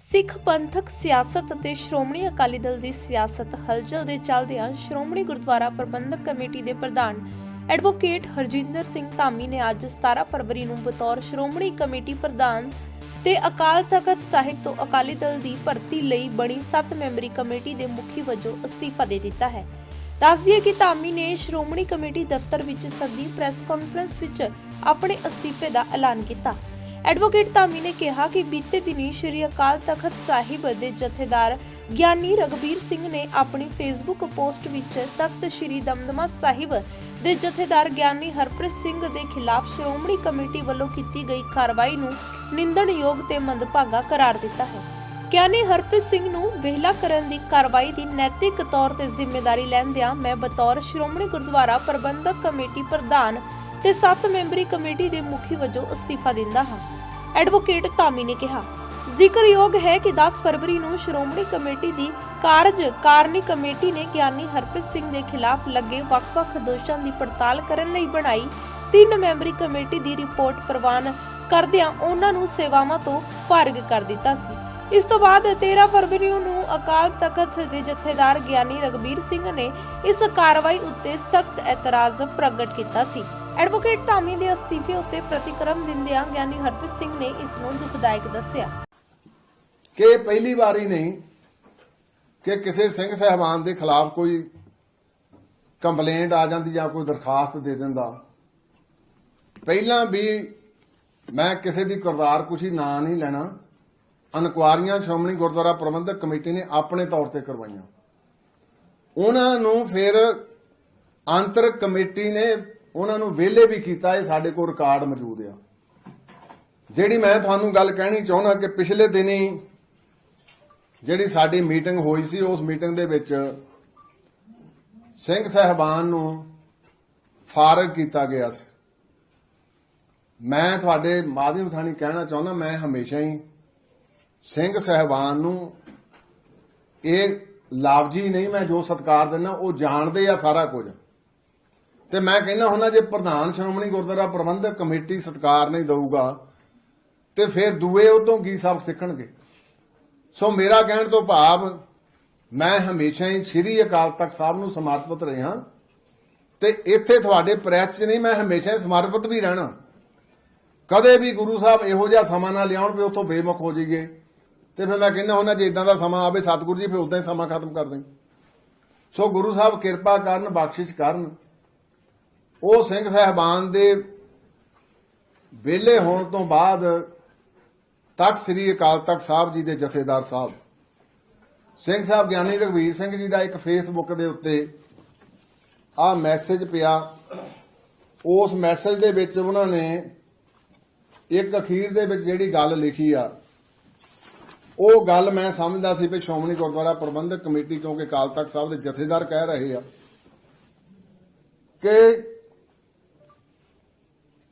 ਸਿੱਖ ਪੰਥਕ ਸਿਆਸਤ ਅਤੇ ਸ਼੍ਰੋਮਣੀ ਅਕਾਲੀ ਦਲ ਦੀ ਸਿਆਸਤ ਹਲਚਲ ਦੇ ਚੱਲਦਿਆਂ ਸ਼੍ਰੋਮਣੀ ਗੁਰਦੁਆਰਾ ਪ੍ਰਬੰਧਕ ਕਮੇਟੀ ਦੇ ਪ੍ਰਧਾਨ ਐਡਵੋਕੇਟ ਹਰਜਿੰਦਰ ਸਿੰਘ ਧਾਮੀ ਨੇ ਅੱਜ 17 ਫਰਵਰੀ ਨੂੰ ਬਤੌਰ ਸ਼੍ਰੋਮਣੀ ਕਮੇਟੀ ਪ੍ਰਧਾਨ ਤੇ ਅਕਾਲ ਤਖਤ ਸਾਹਿਬ ਤੋਂ ਅਕਾਲੀ ਦਲ ਦੀ ਭਰਤੀ ਲਈ ਬਣੀ 7 ਮੈਂਬਰੀ ਕਮੇਟੀ ਦੇ ਮੁਖੀ ਵਜੋਂ ਅਸਤੀਫਾ ਦੇ ਦਿੱਤਾ ਹੈ। ਦੱਸ ਦਈਏ ਕਿ ਧਾਮੀ ਨੇ ਸ਼੍ਰੋਮਣੀ ਕਮੇਟੀ ਦਫ਼ਤਰ ਵਿੱਚ ਸੱਦੀ ਪ੍ਰੈਸ ਕਾਨਫਰੰਸ ਵਿੱਚ ਆਪਣੇ ਅਸਤੀਫੇ ਦਾ ਐਲਾਨ ਕੀਤਾ। ਐਡਵੋਕੇਟ ਧਾਮੀ ਨੇ ਕਿਹਾ ਕਿ ਬੀਤੇ ਦਿਨੀ ਸ਼੍ਰੀ ਅਕਾਲ ਤਖਤ ਸਾਹਿਬ ਦੇ ਜਥੇਦਾਰ ਗਿਆਨੀ ਰਗਬੀਰ ਸਿੰਘ ਨੇ ਆਪਣੀ ਫੇਸਬੁੱਕ ਪੋਸਟ ਵਿੱਚ ਤਖਤ ਸ਼੍ਰੀ ਦਮਦਮਾ ਸਾਹਿਬ ਦੇ ਜਥੇਦਾਰ ਗਿਆਨੀ ਹਰਪ੍ਰੀਤ ਸਿੰਘ ਦੇ ਖਿਲਾਫ ਸ਼੍ਰੋਮਣੀ ਕਮੇਟੀ ਵੱਲੋਂ ਕੀਤੀ ਗਈ ਕਾਰਵਾਈ ਨੂੰ ਨਿੰਦਣਯੋਗ ਤੇ ਮੰਦਭਾਗਾ ਕਰਾਰ ਦਿੱਤਾ ਹੈ। ਗਿਆਨੀ ਹਰਪ੍ਰੀਤ ਸਿੰਘ ਨੂੰ ਵਿਹਲਾ ਕਰਨ ਦੀ ਕਾਰਵਾਈ ਦੀ ਨੈਤਿਕ ਤੌਰ ਤੇ ਜ਼ਿੰਮੇਵਾਰੀ ਲੈਂਦਿਆਂ ਮੈਂ ਬਤੌਰ ਸ਼੍ਰੋਮਣੀ ਗੁਰਦੁਆਰਾ ਪ੍ਰਬੰਧਕ ਕਮੇਟੀ ਪ੍ਰਧਾਨ ਤੇ 7 ਮੈਂਬਰੀ ਕਮੇਟੀ ਦੇ ਮੁਖੀ ਵਜੋਂ ਅਸਤੀਫਾ ਦਿੰਦਾ ਹਾਂ। ਐਡਵੋਕੇਟ ਧਾਮੀ ਨੇ ਕਿਹਾ, ਜ਼ਿਕਰਯੋਗ ਹੈ ਕਿ 10 ਫਰਵਰੀ ਨੂੰ ਸ਼੍ਰੋਮਣੀ ਕਮੇਟੀ ਦੀ ਕਾਰਜ ਕਮੇਟੀ ਨੇ ਗਿਆਨੀ ਹਰਪ੍ਰੀਤ ਸਿੰਘ ਦੇ ਖਿਲਾਫ ਲੱਗੇ ਵੱਖ-ਵੱਖ ਦੋਸ਼ਾਂ ਦੀ ਪੜਤਾਲ ਕਰਨ ਲਈ ਬਣਾਈ। ਤਿੰਨ ਮੈਂਬਰੀ ਕਮੇਟੀ ਦੀ ਰਿਪੋਰਟ ਪ੍ਰਵਾਨ ਕਰਦਿਆਂ ਉਹਨਾਂ ਨੂੰ ਸੇਵਾਵਾਂ ਤੋਂ ਫਾਰਗ ਕਰ ਦਿੱਤਾ ਸੀ। ਇਸ ਤੋਂ ਬਾਅਦ 13 ਫਰਵਰੀ ਨੂੰ ਅਕਾਲ ਤਖਤ ਦੇ ਜਥੇਦਾਰ ਗਿਆਨੀ ਰਗਬੀਰ ਸਿੰਘ ਨੇ ਇਸ ਕਾਰਵਾਈ ਉੱਤੇ ਸਖਤ ਇਤਰਾਜ਼ ਪ੍ਰਗਟ ਕੀਤਾ ਸੀ। ਐਡਵੋਕੇਟ ਧਾਮੀ ਦੇ ਅਸਤੀਫੇ ਉੱਤੇ ਪ੍ਰਤੀਕਰਮ ਦਿੰਦਿਆਂ ਗਿਆਨੀ ਹਰਪ੍ਰੀਤ ਸਿੰਘ ਨੇ ਇਸ ਨੂੰ ਦੁਖਦਾਇਕ ਦੱਸਿਆ। ਕਿ ਪਹਿਲੀ ਵਾਰੀ ਨਹੀਂ ਕਿ ਕਿਸੇ ਸਿੰਘ ਸਹਿਬਾਨ ਦੇ ਖਿਲਾਫ ਕੋਈ ਕੰਪਲੇਂਟ ਆ ਜਾਂਦੀ ਜਾਂ ਕੋਈ ਦਰਖਾਸਤ ਦੇ ਦਿੰਦਾ। ਪਹਿਲਾਂ ਵੀ ਮੈਂ ਕਿਸੇ ਦੀ ਕਰਤਾਰ ਕੁਸ਼ੀ ਨਾਂ ਨਹੀਂ ਲੈਣਾ। ਅਨਕੁਆਰੀਆਂ ਸ਼੍ਰੋਮਣੀ ਗੁਰਦੁਆਰਾ ਪ੍ਰਬੰਧਕ ਕਮੇਟੀ ਨੇ ਆਪਣੇ ਤੌਰ ਤੇ ਕਰਵਾਈਆਂ। ਉਹਨਾਂ ਨੂੰ ਫਿਰ ਅੰਤਰ ਕਮੇਟੀ ਨੇ ਉਹਨਾਂ ਨੂੰ ਵਿਹਲੇ ਵੀ ਕੀਤਾ, ਇਹ ਸਾਡੇ ਕੋਲ ਰਿਕਾਰਡ ਮੌਜੂਦ ਆ। ਜਿਹੜੀ ਮੈਂ ਤੁਹਾਨੂੰ ਗੱਲ ਕਹਿਣੀ ਚਾਹੁੰਦਾ ਕਿ ਪਿਛਲੇ ਦਿਨੀ ਜਿਹੜੀ ਸਾਡੀ ਮੀਟਿੰਗ ਹੋਈ ਸੀ, ਉਸ ਮੀਟਿੰਗ ਦੇ ਵਿੱਚ ਸਿੰਘ ਸਹਿਬਾਨ ਨੂੰ ਫਾਰਗ ਕੀਤਾ ਗਿਆ ਸੀ। ਮੈਂ ਤੁਹਾਡੇ ਮਾਧਿਅਮ ਥਾਣੀ ਕਹਿਣਾ ਚਾਹੁੰਦਾ, ਮੈਂ ਹਮੇਸ਼ਾ ਹੀ ਸਿੰਘ ਸਹਿਬਾਨ ਨੂੰ ਇਹ ਲਾਵਜੀ ਨਹੀਂ ਮੈਂ ਜੋ ਸਤਕਾਰ ਦਿੰਦਾ, ਉਹ ਜਾਣਦੇ ਆ ਸਾਰਾ ਕੁਝ। ਤੇ ਮੈਂ ਕਹਿੰਦਾ ਹੁੰਦਾ ਜੇ ਪ੍ਰਧਾਨ ਸ਼੍ਰੋਮਣੀ ਗੁਰਦੁਆਰਾ ਪ੍ਰਬੰਧਕ ਕਮੇਟੀ ਸਤਕਾਰ ਨਹੀਂ ਦਊਗਾ, ਤੇ ਫਿਰ ਦੂਏ ਉਤੋਂ ਤੋਂ ਕੀ ਸਬਕ ਸਿੱਖਣਗੇ? ਸੋ ਮੇਰਾ ਕਹਿਣ ਤੋਂ ਭਾਵ, ਮੈਂ ਹਮੇਸ਼ਾ ਹੀ ਸ੍ਰੀ ਅਕਾਲ ਤਖਤ ਸਾਹਿਬ ਨੂੰ ਸਮਰਪਿਤ ਰਿਹਾ, ਤੇ ਇੱਥੇ ਤੁਹਾਡੇ ਪ੍ਰੈਸ 'ਚ ਨਹੀਂ ਮੈਂ ਹਮੇਸ਼ਾ ਹੀ ਸਮਰਪਿਤ ਵੀ ਰਹਿਣਾ। ਕਦੇ ਵੀ ਗੁਰੂ ਸਾਹਿਬ ਇਹੋ ਜਿਹਾ ਸਮਾਂ ਨਾ ਲਿਆਉਣ ਵੀ ਉੱਥੋਂ ਬੇਮੁਖ ਹੋ ਜਾਈਏ, ਤੇ ਫਿਰ ਮੈਂ ਕਹਿੰਦਾ ਹੁੰਦਾ ਜੇ ਇਦਾਂ ਦਾ ਸਮਾਂ ਆਵੇ, ਸਤਿਗੁਰੂ ਜੀ ਫਿਰ ਉਦਾਂ ਹੀ ਸਮਾਂ ਖਤਮ ਕਰ ਦੇ ਸੋ ਗੁਰੂ ਸਾਹਿਬ ਕਿਰਪਾ ਕਰਨ, ਬਖਸ਼ਿਸ਼ ਕਰਨ। ਉਹ ਸਿੰਘ ਸਹਿਬਾਨ ਦੇ ਵਿਹਲੇ ਹੋਣ ਤੋਂ ਬਾਅਦ ਤਖਤ ਸ੍ਰੀ ਅਕਾਲ ਤਖਤ ਸਾਹਿਬ ਜੀ ਦੇ ਜਥੇਦਾਰ ਸਾਹਿਬ। ਸਿੰਘ ਸਾਹਿਬ ਗਿਆਨੀ ਰਘਵੀਰ ਸਿੰਘ ਜੀ ਦਾ ਇੱਕ ਫੇਸਬੁੱਕ ਦੇ ਉੱਤੇ ਆਹ ਮੈਸੇਜ ਪਿਆ। ਉਸ ਮੈਸੇਜ ਦੇ ਵਿੱਚ ਉਹਨਾਂ ਨੇ ਇੱਕ ਅਖੀਰ ਦੇ ਵਿੱਚ ਜਿਹੜੀ ਗੱਲ ਲਿਖੀ ਆ, ਉਹ ਗੱਲ ਮੈਂ ਸਮਝਦਾ ਸੀ ਵੀ ਸ਼੍ਰੋਮਣੀ ਗੁਰਦੁਆਰਾ ਪ੍ਰਬੰਧਕ ਕਮੇਟੀ ਕਿਉਂਕਿ ਅਕਾਲ ਤਖਤ ਸਾਹਿਬ ਦੇ ਜਥੇਦਾਰ ਕਹਿ ਰਹੇ ਆ ਕਿ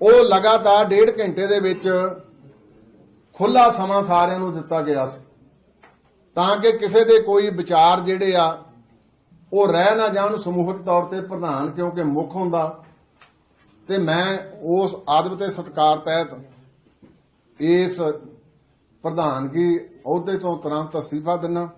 ਉਹ ਲਗਾਤਾਰ ਡੇਢ ਘੰਟੇ ਦੇ ਵਿੱਚ ਖੁੱਲਾ ਸਮਾਂ ਸਾਰਿਆਂ ਨੂੰ ਦਿੱਤਾ ਗਿਆ ਸੀ। ਤਾਂ ਕਿ ਕਿਸੇ ਦੇ ਕੋਈ ਵਿਚਾਰ ਜਿਹੜੇ ਆ, ਉਹ ਰਹਿ ਨਾ ਜਾਣ ਸਮੂਹਕ ਤੌਰ ਤੇ ਪ੍ਰਧਾਨ, ਕਿਉਂਕਿ ਮੁੱਖ ਹੁੰਦਾ। ਤੇ ਮੈਂ ਉਸ ਆਦਮ ਤੇ ਸਤਕਾਰ ਤਹਿਤ ਇਸ ਪ੍ਰਧਾਨਗੀ ਅਹੁਦੇ ਤੋਂ ਤੁਰੰਤ ਅਸਤੀਫਾ ਦਿੰਨਾ